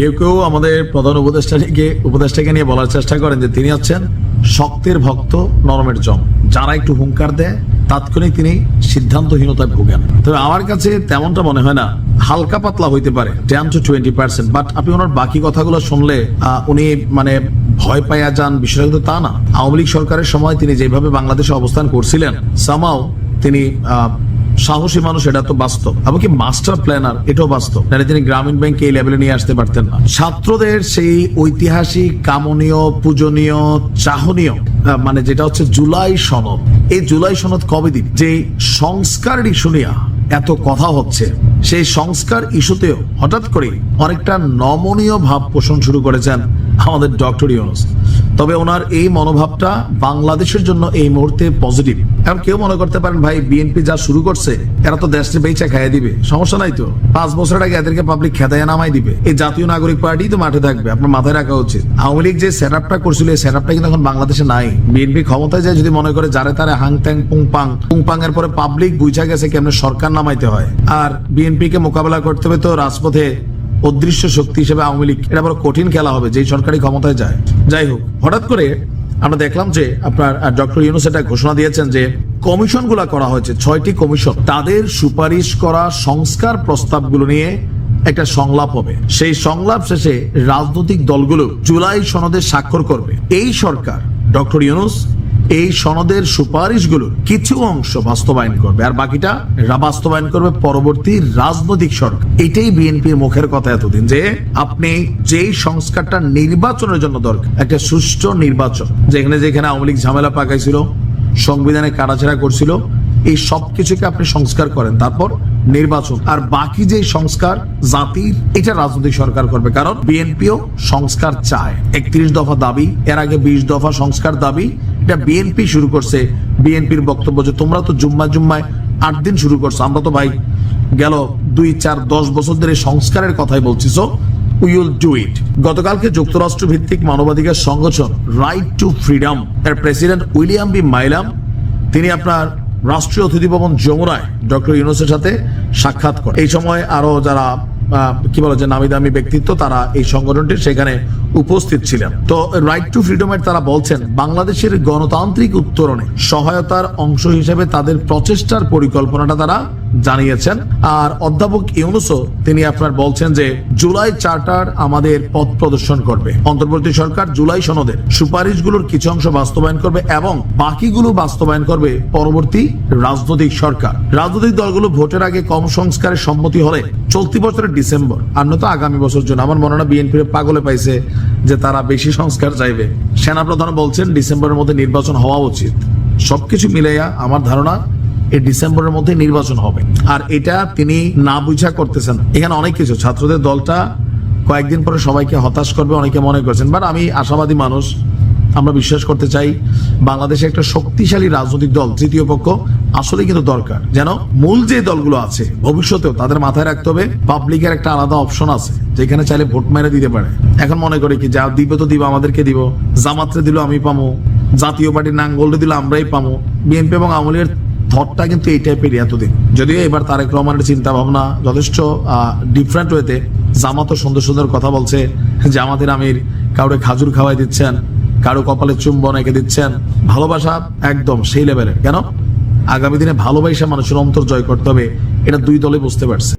কেউ কেউ আমাদের প্রধান উপদেষ্টাকে উপদেষ্টাকে নিয়ে বলার চেষ্টা করেন যে তিনি হচ্ছেন শক্তের ভক্ত নরমের জম। যারা একটু হুঙ্কার দেয়, তাৎক্ষণিক তিনি সিদ্ধান্তহীনতায় ভোগেন। তবে আমার কাছে তেমনটা মনে হয় না। হালকা পাতলা হইতে পারে ten to twenty percent but আপনি ওনার বাকি কথাগুলো শুনলে উনি মানে ভয় পাইয়া যান কিন্তু তা না। আওয়ামী লীগ সরকারের সময় তিনি যেভাবে বাংলাদেশে অবস্থান করছিলেন সামাও তিনি সাহসী মানুষ, এটা তো বাস্তব। এমনকি মাস্টার প্ল্যানার, এটাও বাস্তব। নাহলে তিনি গ্রামীণ ব্যাংকে এই লেভেলে নিয়ে আসতে পারতেন না। ছাত্রদের সেই ঐতিহাসিক, কামনীয়, পূজনীয়, চাহনীয় মানে যেটা হচ্ছে জুলাই সনদ। এই জুলাই সনদ কবে দিন যে সংস্কার শুনিয়া এত কথা হচ্ছে, সেই সংস্কার ইস্যুতেও হঠাৎ করে অনেকটা নমনীয় ভাব পোষণ শুরু করেছেন আমাদের ডক্টর ইউনুস। তবে ওনার এই মনোভাবটা বাংলাদেশের জন্য এই মুহূর্তে পজিটিভ এখন কেউ মনে করতে পারেন, ভাই বিএনপি যা শুরু করছে, এরা তো দেশকে বেচা খাইয়ে দিবে। সমস্যা নাই তো। পাঁচ বছর আগে এদেরকে পাবলিক খেদায় নামাই দিবে। এই জাতীয় নাগরিক পার্টি তো মাঠে থাকবে, আপনার মাথায় রাখা উচিত। আওয়ামী লীগ যে সেট আপটা করছিল, এই সেট আপটা কিন্তু এখন বাংলাদেশে নাই। বিএনপি ক্ষমতায় যায় যদি মনে করে, যারে তারে হাং ট্যাং পুং পাং পুং পাং এর পরে পাবলিক বুঝা গেছে কেমন সরকার নামাইতে হয়। আর বিএনপি কে মোকাবেলা করতে হবে তো রাজপথে অদৃশ্য শক্তি হিসেবে আওয়ামী লীগ, এটা বড় কঠিন খেলা হবে, যেই সরকারি ক্ষমতায় যায়। যাই হোক, হঠাৎ করে আমরা দেখলাম যে আপনার ডক্টর ইউনুস এটা ঘোষণা দিয়েছেন যে কমিশনগুলো করা হয়েছে, ছয়টি কমিশন, তাদের সুপারিশ করা সংস্কার প্রস্তাবগুলো নিয়ে একটা সংলাপ হবে। সেই সংলাপ শেষে রাজনৈতিক দলগুলো জুলাই সনদে স্বাক্ষর করবে। এই সরকার, ডক্টর ইউনুস এই সনদের সুপারিশগুলোর কিছু অংশ বাস্তবায়ন করবে, আর বাকিটা বাস্তবায়ন করবে পরবর্তী রাজনৈতিক সরকার। এটাই বিএনপির মুখের কথা এতদিন যে আপনি যেই সংস্কারটা নির্বাচনের জন্য দরকার, একটা সুষ্ঠু নির্বাচন, যেখানে যেখানে আওয়ামী লীগ ঝামেলা পাকাইছিল, সংবিধানে কাটাছেড়া করছিল, এই সব কিছুকে আপনি সংস্কার করেন, তারপর নির্বাচন। আর বাকি যে সংস্কার, জাতির, এটা রাজনৈতিক সরকার করবে, কারণ বিএনপিও সংস্কার চায়। একত্রিশ দফা দাবি, এর আগে বিশ দফা সংস্কার দাবি এটা বিএনপি শুরু করছে। বিএনপির বক্তব্য যে তোমরা তো জুম্মা জুম্মায় আট দিন শুরু করছ। আমরা তো ভাই গেল দুই, চার, দশ বছর ধরে সংস্কারের কথাই বলছি। So we will do it গতকালকে যুক্তরাষ্ট্র ভিত্তিক মানবাধিকার সংগঠন রাইট টু ফ্রিডম এর প্রেসিডেন্ট উইলিয়াম বি মাইলাম, তিনি আপনার রাষ্ট্রীয় অতিথি ভবন যমুনায় ডক্টর ইউনুসের সাথে সাক্ষাৎ করেন। এই সময় আরও যারা কি বলে যে নামি দামি ব্যক্তিত্ব, তারা এই সংগঠনটির সেখানে উপস্থিত ছিলেন। তো রাইট টু ফ্রিডমের তারা বলছেন, বাংলাদেশের গণতান্ত্রিক উত্তরণে সহায়তার অংশ হিসেবে তাদের প্রচেষ্টার পরিকল্পনাটা তারা জানিয়েছেন। আর অধ্যাপক ইউনুসও তিনি আপনার বলছেন যে, জুলাই চার্টার আমাদের পথ প্রদর্শন করবে। অন্তর্বর্তী সরকার জুলাই সনদের সুপারিশগুলোর কিছু অংশ বাস্তবায়ন করবে এবং বাকিগুলো বাস্তবায়ন করবে পরবর্তী রাজনৈতিক সরকার। রাজনৈতিক দলগুলো ভোটের আগে কম সংস্কারের সম্মতি হলে চলতি বছরের ডিসেম্বর। আর নয়তো আগামী বছর জন্য আমার মনে হয় বিএনপি পাগলে পাইছে যে তারা বেশি সংস্কার চাইবে। সেনাপ্রধান বলছেন ডিসেম্বরের মধ্যে নির্বাচন হওয়া উচিত। সবকিছু মিলাইয়া আমার ধারণা এই ডিসেম্বরের মধ্যে নির্বাচন হবে। আর এটা তিনি না বুঝা করতেছেন। এখানে অনেক কিছু। ছাত্রদের দলটা কয়েকদিন পরে সবাইকে হতাশ করবে, অনেকে মনে করছেন। বাট আমি আশাবাদী মানুষ আমরা বিশ্বাস করতে চাই বাংলাদেশে একটা শক্তিশালী রাজনৈতিক দল, তৃতীয় পক্ষ আসলে কিন্তু দরকার। যেন মূল যে দলগুলো আছে, ভবিষ্যতেও তাদের মাথায় রাখতে হবে, পাবলিকের একটা আলাদা অপশন আছে, যেখানে চাইলে ভোট মেরে দিতে পারে। এখন মনে করি কি, যা দিবে তো দিব, আমাদেরকে দিব। জামাত্রে দিল আমি পামো, জাতীয় পার্টির নাঙ্গলটা দিল আমরাই পামো। বিএনপি এবং আওয়ামী থটটা কিন্তু এই টাইপের এতদিন। যদিও এবার তারেক রহমানের চিন্তা ভাবনা যথেষ্ট ডিফারেন্ট ওয়েতে জামাতও সুন্দর সুন্দর কথা বলছে, জামাতের আমির কাউরে খাজুর খাওয়াই দিচ্ছেন। কারও কপালে চুম্বন এঁকে দিচ্ছেন। ভালোবাসা একদম সেই লেভেলের কেন? আগামী দিনে ভালোবাসা মানুষের অন্তর জয় করতে হবে, এটা দুই দলে বুঝতে পারছে।